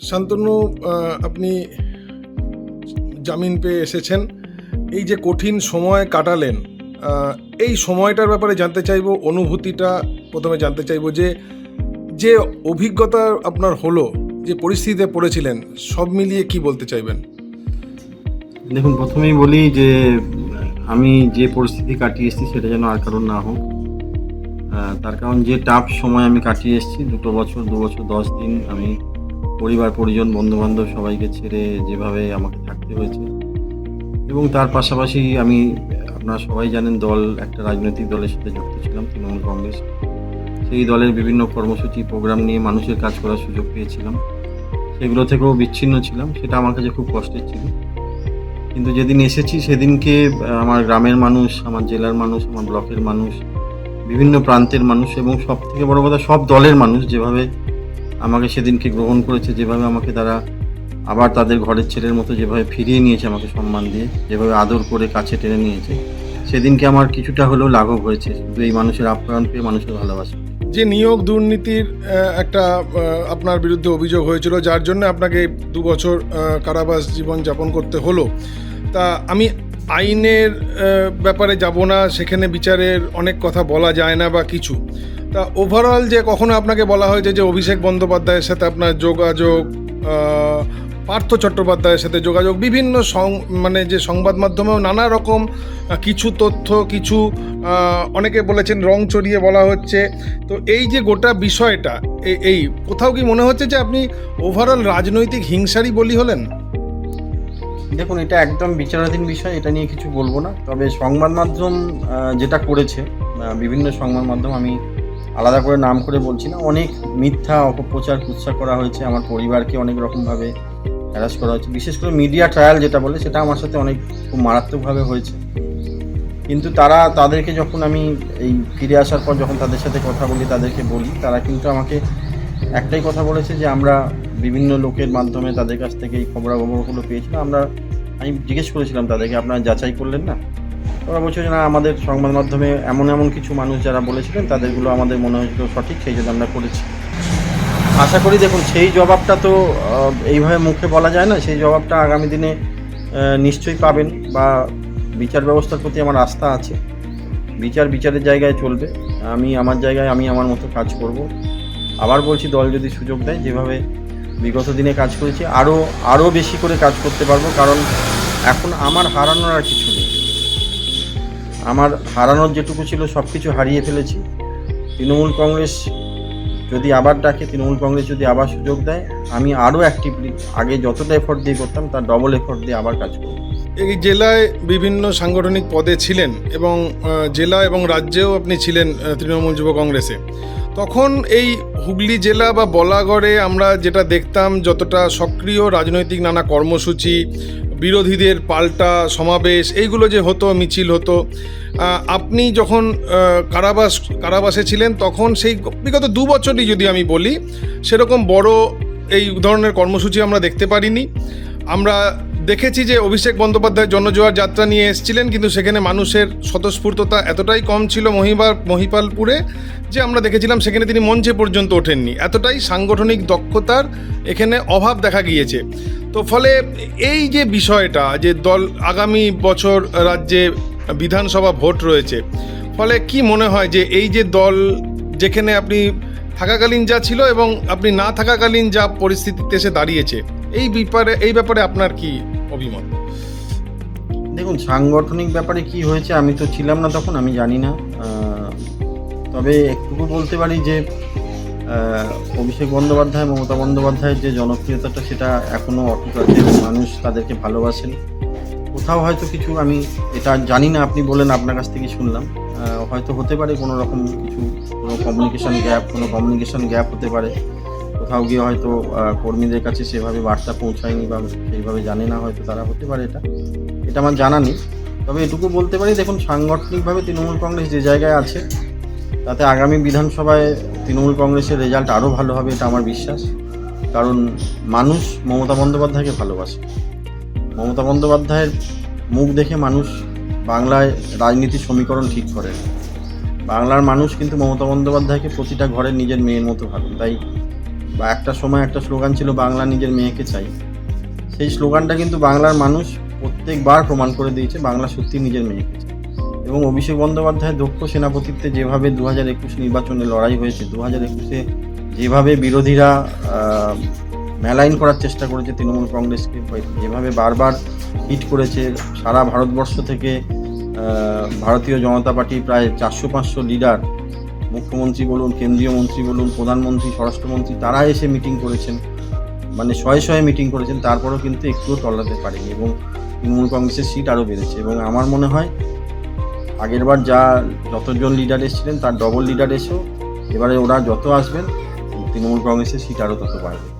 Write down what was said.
শান্তনু আপনি জামিন পেয়ে এসেছেন। এই যে কঠিন সময় কাটালেন এই সময়টার ব্যাপারে জানতে চাইব, অনুভূতিটা প্রথমে জানতে চাইব যে যে অভিজ্ঞতা আপনার হলো, যে পরিস্থিতিতে পড়েছিলেন, সব মিলিয়ে কি বলতে চাইবেন? দেখুন, প্রথমেই বলি যে, আমি যে পরিস্থিতি কাটিয়ে এসেছি সেটা যেন আর কারণ না হোক। তার কারণ যে টাফ সময় আমি কাটিয়ে এসেছি, দুটো বছর, দু বছর, দশ দিন আমি পরিবার, পরিজন, বন্ধুবান্ধব সবাইকে ছেড়ে যেভাবে আমাকে থাকতে হয়েছে। এবং তার পাশাপাশি আমি, আপনারা সবাই জানেন দল, একটা রাজনৈতিক দলের সাথে যুক্ত ছিলাম, তৃণমূল কংগ্রেস। সেই দলের বিভিন্ন কর্মসূচি, প্রোগ্রাম নিয়ে মানুষের কাজ করার সুযোগ পেয়েছিলাম। সেগুলো থেকেও বিচ্ছিন্ন ছিলাম, সেটা আমার কাছে খুব কষ্টের ছিল। কিন্তু যেদিন এসেছি, সেদিনকে আমার গ্রামের মানুষ, আমার জেলার মানুষ, আমার ব্লকের মানুষ, বিভিন্ন প্রান্তের মানুষ এবং সব থেকে বড় কথা, সব দলের মানুষ যেভাবে আমাকে সেদিনকে গ্রহণ করেছে, যেভাবে আমাকে তারা আবার তাদের ঘরের ছেলের মতো যেভাবে ফিরিয়ে নিয়েছে আমাকে সম্মান দিয়ে, যেভাবে আদর করে কাছে টেনে নিয়েছে, সেদিনকে আমার কিছুটা হলেও লাঘব হয়েছে। শুধু এই মানুষের আপ্যায়ন পেয়ে মানুষের ভালোবাসা। যে নিয়োগ দুর্নীতির একটা আপনার বিরুদ্ধে অভিযোগ হয়েছিল, যার জন্য আপনাকে দু বছর কারাবাস জীবন যাপন করতে হলো, তা আমি আইনের ব্যাপারে যাব না, সেখানে বিচারের অনেক কথা বলা যায় না বা কিছু। তা ওভারঅল যে কখনো আপনাকে বলা হয়েছে যে অভিষেক বন্দ্যোপাধ্যায়ের সাথে আপনার যোগাযোগ পার্থ চট্টোপাধ্যায়ের সাথে যোগাযোগ, বিভিন্ন সং- মানে যে সংবাদ মাধ্যমেও নানা রকম কিছু তথ্য, কিছু অনেকে বলেছেন রং চড়িয়ে বলা হচ্ছে। তো এই যে গোটা বিষয়টা এই, কোথাও কি মনে হচ্ছে যে আপনি ওভারঅল রাজনৈতিক হিংসারই বলি হলেন? দেখুন, এটা একদম বিচারাধীন বিষয়, এটা নিয়ে কিছু বলব না। তবে সংবাদ মাধ্যম যেটা করেছে বিভিন্ন সংবাদ মাধ্যম, আমি আলাদা করে নাম করে বলছি না, অনেক মিথ্যা অপপ্রচার কুৎসা করা হয়েছে আমার পরিবারকে অনেক রকমভাবে হ্যারাস করা হয়েছে। বিশেষ করে মিডিয়া ট্রায়াল যেটা বলে, সেটা আমার সাথে অনেক খুব মারাত্মকভাবে হয়েছে। কিন্তু তারা, তাদেরকে যখন আমি এই ফিরে আসার পর যখন তাদের সাথে কথা বলি, তাদেরকে বলি, তারা কিন্তু আমাকে একটাই কথা বলেছে যে আমরা বিভিন্ন লোকের মাধ্যমে তাদের কাছ থেকে এই খবরাখবরগুলো পেয়েছিলাম আমরা, আমি জিজ্ঞেস করেছিলাম তাদেরকে, আপনারা যাচাই করলেন না? ওরা বলছে যে, না, আমাদের সংবাদ মাধ্যমে এমন এমন কিছু মানুষ যারা বলেছিলেন, তাদেরগুলো আমাদের মনে হয়েছিল সঠিক, সেই জন্য আমরা করেছি। আশা করি দেখুন, সেই জবাবটা তো এইভাবে মুখে বলা যায় না, সেই জবাবটা আগামী দিনে নিশ্চয়ই পাবেন বা বিচার ব্যবস্থার প্রতি আমার আস্থা আছে। বিচার বিচারের জায়গায় চলবে। আমি আমার জায়গায় আমি আমার মতো কাজ করব। আবার বলছি, দল যদি সুযোগ দেয়, যেভাবে বিগত দিনে কাজ করেছি আরও আরও বেশি করে কাজ করতে পারব। কারণ এখন আমার হারানোর আর কিছু নেই। আমার হারানোর যেটুকু ছিল সব কিছু হারিয়ে ফেলেছি। তৃণমূল কংগ্রেস যদি আবার ডাকে, তৃণমূল কংগ্রেস যদি আবার সুযোগ দেয়, আমি আরও অ্যাক্টিভলি আগে যতটা এফোর্ট দিয়ে করতাম, তার ডবল এফোর্ট দিয়ে আবার কাজ করব। এই জেলায় বিভিন্ন সাংগঠনিক পদে ছিলেন এবং জেলা এবং রাজ্যেও আপনি ছিলেন তৃণমূল যুব কংগ্রেসে। তখন এই হুগলি জেলা বা বলাগড়ে আমরা যেটা দেখতাম যতটা সক্রিয় রাজনৈতিক নানা কর্মসূচি, বিরোধীদের পাল্টা সমাবেশ, এইগুলো যে হতো, মিছিল হতো আপনি যখন কারাবাস, কারাবাসে ছিলেন তখন সেই বিগত দু বছরই যদি আমি বলি, সেরকম বড় এই ধরনের কর্মসূচি আমরা দেখতে পারিনি। আমরা দেখেছি যে অভিষেক বন্দ্যোপাধ্যায় জনজোয়ার যাত্রা নিয়ে এসেছিলেন, কিন্তু সেখানে মানুষের স্বতঃস্ফূর্ততা এতটাই কম ছিল মহিবার মহিপালপুরে যে আমরা দেখেছিলাম সেখানে তিনি মঞ্চে পর্যন্ত ওঠেননি। এতটাই সাংগঠনিক দক্ষতার এখানে অভাব দেখা গিয়েছে। তো ফলে এই যে বিষয়টা, যে দল আগামী বছর রাজ্যে বিধানসভা ভোট রয়েছে, ফলে কি মনে হয় যে এই যে দল যেখানে আপনি থাকাকালীন যা ছিল এবং আপনি না থাকাকালীন যা পরিস্থিতিতে এসে দাঁড়িয়েছে, এই ব্যাপারে এই ব্যাপারে আপনার কি অভিমত। দেখুন, সাংগঠনিক ব্যাপারে কি হয়েছে আমি তো ছিলাম না তখন, আমি জানি না। তবে একটুকু বলতে পারি যে অভিষেক বন্দ্যোপাধ্যায়, মমতা বন্দ্যোপাধ্যায়ের যে জনপ্রিয়তাটা, সেটা এখনও অটুট আছে মানুষ তাদেরকে ভালোবাসেন। কোথাও হয়তো কিছু, আমি এটা জানি না, আপনি বলেন, আপনার কাছ থেকে শুনলাম। হয়তো হতে পারে কোনো রকম কিছু, কোনো কমিউনিকেশন গ্যাপ কোনো কমিউনিকেশন গ্যাপ হতে পারে। কোথাও গিয়ে হয়তো কর্মীদের কাছে সেভাবে বার্তা পৌঁছায়নি বা সেইভাবে জানে না হয়তো তারা, হতে পারে এটা। এটা আমার জানা নেই। তবে এটুকু বলতে পারি, দেখুন, সাংগঠনিকভাবে তৃণমূল কংগ্রেস যে জায়গায় আছে, তাতে আগামী বিধানসভায় তৃণমূল কংগ্রেসের রেজাল্ট আরও ভালো হবে, এটা আমার বিশ্বাস। কারণ মানুষ মমতা বন্দ্যোপাধ্যায়কে ভালোবাসে। মমতা বন্দ্যোপাধ্যায়ের মুখ দেখে মানুষ বাংলায় রাজনীতির সমীকরণ ঠিক করে বাংলার মানুষ কিন্তু মমতা বন্দ্যোপাধ্যায়কে প্রতিটা ঘরের নিজের মেয়ের মতো ভাবেন। তাই বা একটা সময় একটা স্লোগান ছিল, বাংলা নিজের মেয়েকে চাই সেই স্লোগানটা কিন্তু বাংলার মানুষ প্রত্যেকবার প্রমাণ করে দিয়েছে, বাংলা সত্যি নিজের মেয়েকে চায়। এবং অভিষেক বন্দ্যোপাধ্যায় দক্ষ সেনাপতিত্বে যেভাবে দু হাজার একুশ নির্বাচনে লড়াই হয়েছে দু হাজার একুশে যেভাবে বিরোধীরা মেলাইন করার চেষ্টা করেছে তৃণমূল কংগ্রেসকে, যেভাবে বারবার হিট করেছে, সারা ভারতবর্ষ থেকে ভারতীয় জনতা পার্টি প্রায় চারশো পাঁচশো লিডার মুখ্যমন্ত্রী বলুন, কেন্দ্রীয় মন্ত্রী বলুন, প্রধানমন্ত্রী, স্বরাষ্ট্রমন্ত্রী, তারা এসে মিটিং করেছেন। মানে শয়ে শয়ে মিটিং করেছেন, তারপরেও কিন্তু একটুও টলাতে পারেনি এবং তৃণমূল কংগ্রেসের সিট আরও বেড়েছে এবং আমার মনে হয় আগেরবার যা যতজন লিডার এসেছিলেন, তার ডবল লিডার এসেও এবারে ওরা যত আসবেন, তৃণমূল কংগ্রেসের সিট আরও তত বাড়বে।